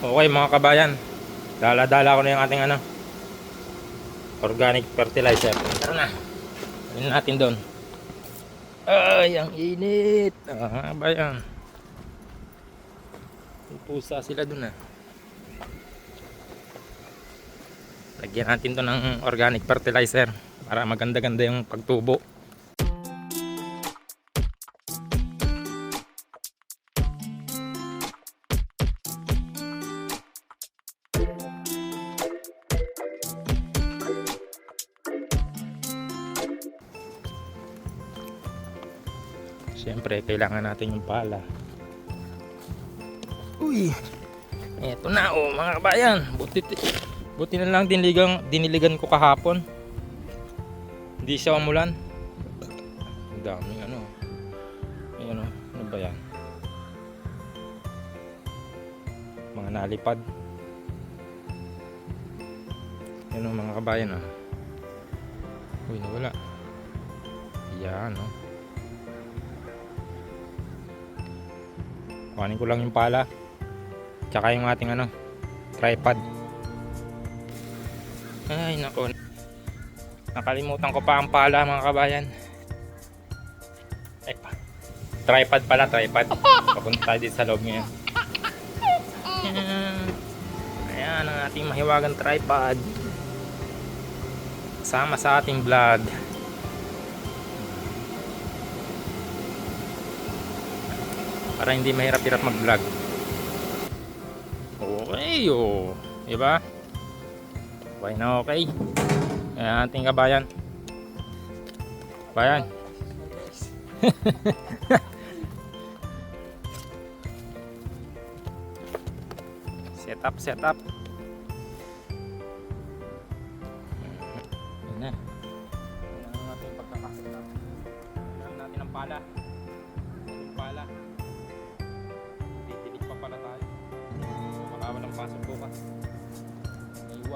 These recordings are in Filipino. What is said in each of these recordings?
Okay mga kabayan. Dala-dala ko na yung ating ano. Organic fertilizer. Tara na. Alin natin doon. Ay, ang init. Ah, kabayan. May Pusa sila doon ah. Lagyan natin to ng organic fertilizer para maganda-ganda yung pagtubo. Siyempre, kailangan natin yung pala. Uy! Eto na oh, mga kabayan. Buti, buti na lang diniligan, diniligan ko kahapon. Hindi siya umulan. Ang daming ano. May ano, ano ba yan? Mga nalipad. Yan oh, mga kabayan ah. Uy, nawala. Yan oh. Kuhanin ko lang yung pala. Tsaka yung ating ano, tripod. Ay, nako. Nakalimutan ko pa ang pala mga kabayan. Ay, pa. Tripod pala, tripod. Papunta tayo dito sa loob ngayon. Ayan. Ayan ang ating mahiwagang tripod. Sama sa ating vlog. Para hindi mahirap-hirap mag-vlog. Okay, oh. Diba? Okay na okay. Ayan ating kabayan. Kabayan. set up, set up. Ayan na. Ayan ang ating pagkakaset up. Ayan natin ang pala. Yung pala.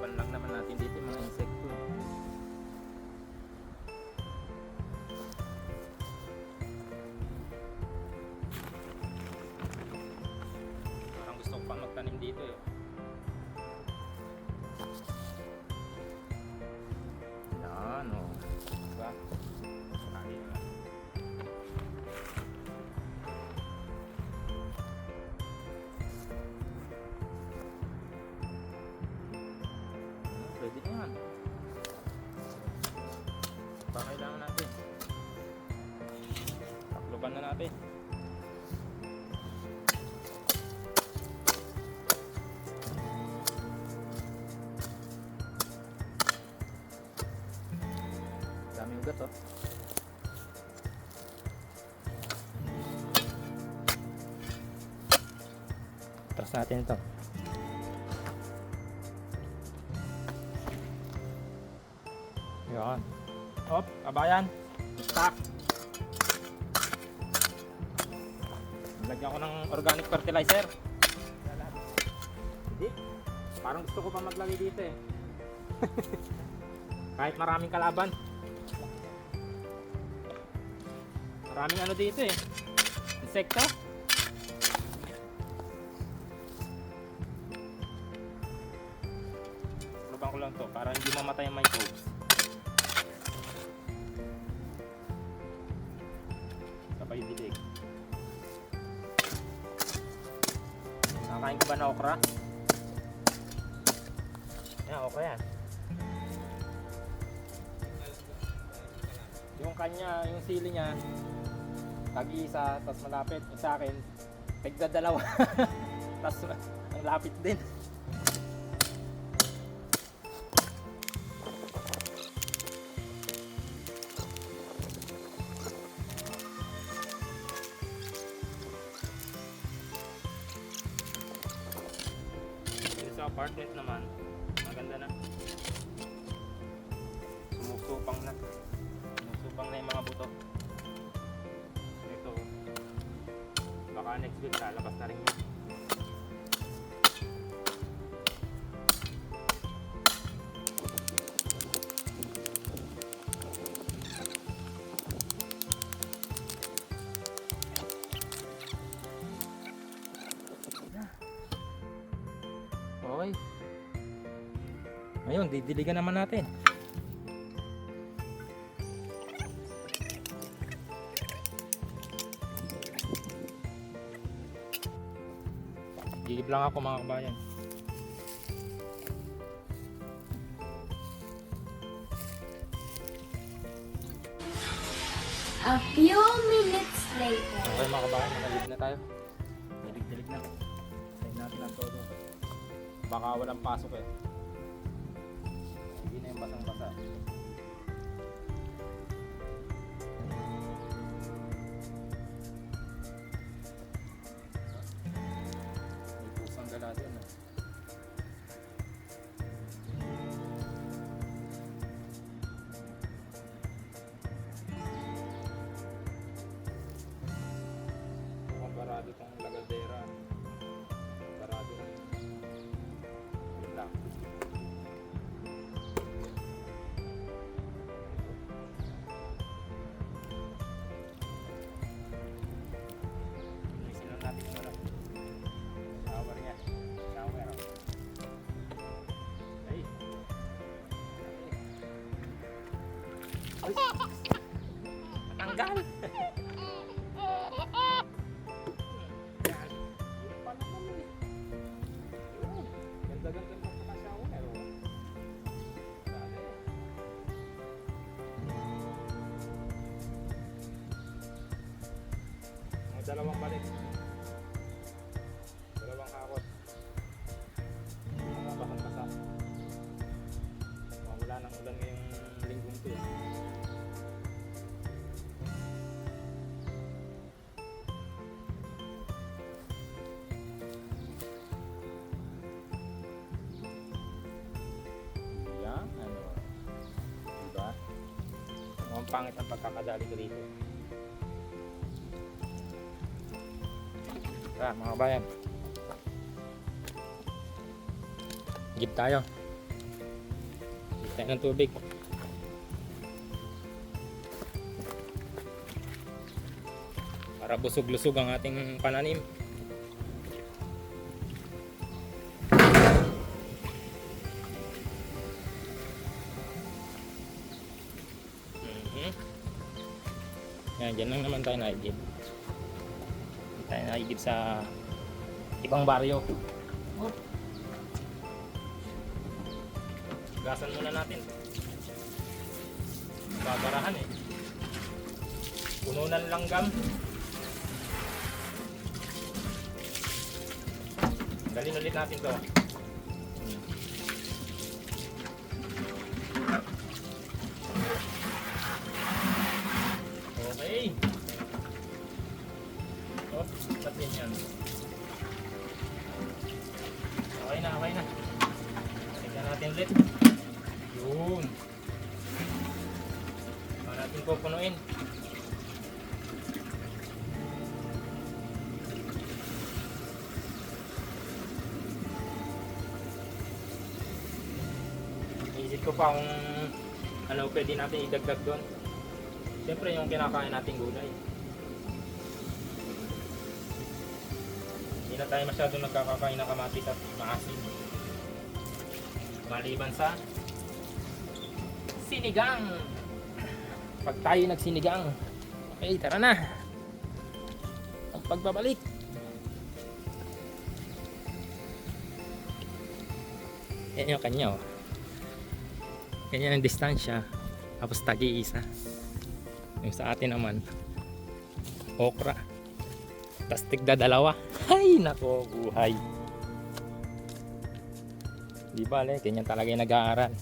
Kalaban lang naman natin dito mga insekto. Oh. Tapos natin ito. Yan. Hop, kabayan. Stock. Lagyan ko ng organic fertilizer. Hindi. Parang gusto ko pa maglagay dito eh. Kahit maraming kalaban. Maraming ano dito eh. Insekto. Luban ko lang to para hindi mamatay ang microbes. Sabay dilig. Nakakain ko ba na okra? Yan, okra yan. kanya, yung sili niya, tag-isa, tapos malapit. Sa akin, tigda dalawa. tapos ang lapit din. Sa apartment naman, Week lalabas na rin yun. Okay. Ngayon, didiligan naman natin. Gigib lang ako mga kabayan. A few minutes later. Okay mga kabayan, nakalig na tayo. Dilig-dilig na. Save natin ang todo. Baka walang pasok eh. Hindi na yung basang-basa. Dalawang balik. Dalawang hakot. Mga basang-basa. Wala nang ulan ngayong linggong to eh. Yan, ano. Diba? Mukhang pangit ang pagkakadali ko dito. Tara, mga bayan. Gip tayo. Gip tayo ng tubig. Para busog-lusog ang ating pananim. Mhm. Yan, dyan lang naman tayo naigib. Naigib sa ibang baryo. Gasan muna natin. Babarahan eh. Puno ng langgam. Dalhin ulit natin to. Ulit. Yun. Saka natin pupunuin. Isip ko pa kung ano pwede natin idagdag doon. Siyempre yung kinakain nating gulay. Hindi na tayo masyado nagkakakain ng kamatis at maasin. Maliban sa sinigang. Pag tayo nagsinigang. Okay, tara na. Ang pagbabalik. Yan yung kanya oh. Ganyan ang distansya. Tapos tagi isa. Yung sa atin naman, okra. Tapos tigda dalawa. Ay, nako, buhay. Di bale, ganyan talaga yung nag-aaral.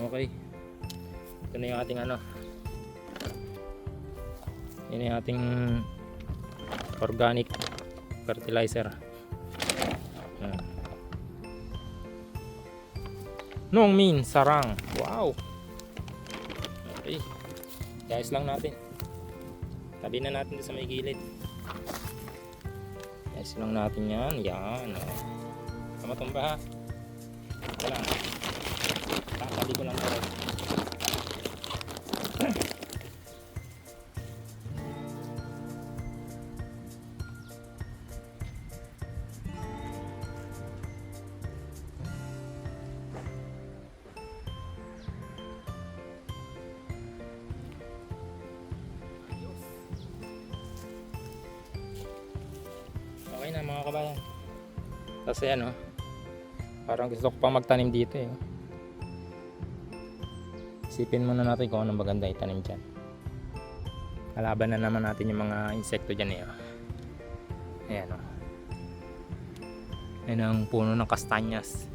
Okay. Ito na yung ating ano. Yan yung ating organic fertilizer. Yan. Nung min sarang. Wow. Okay. Guys lang natin. Tabi na natin sa may gilid. Guys lang natin yan. Yan. Oh. Tama tumba ha. Wala. Tatabi ko lang ito. Okay na mga kabayan. Kasi ano, parang gusto ko pang magtanim dito eh. Isipin muna natin kung anong maganda itanim dyan. Kalaban na naman natin yung mga insekto dyan eh. oh. Ayan o. Ayan ang puno ng kastanyas.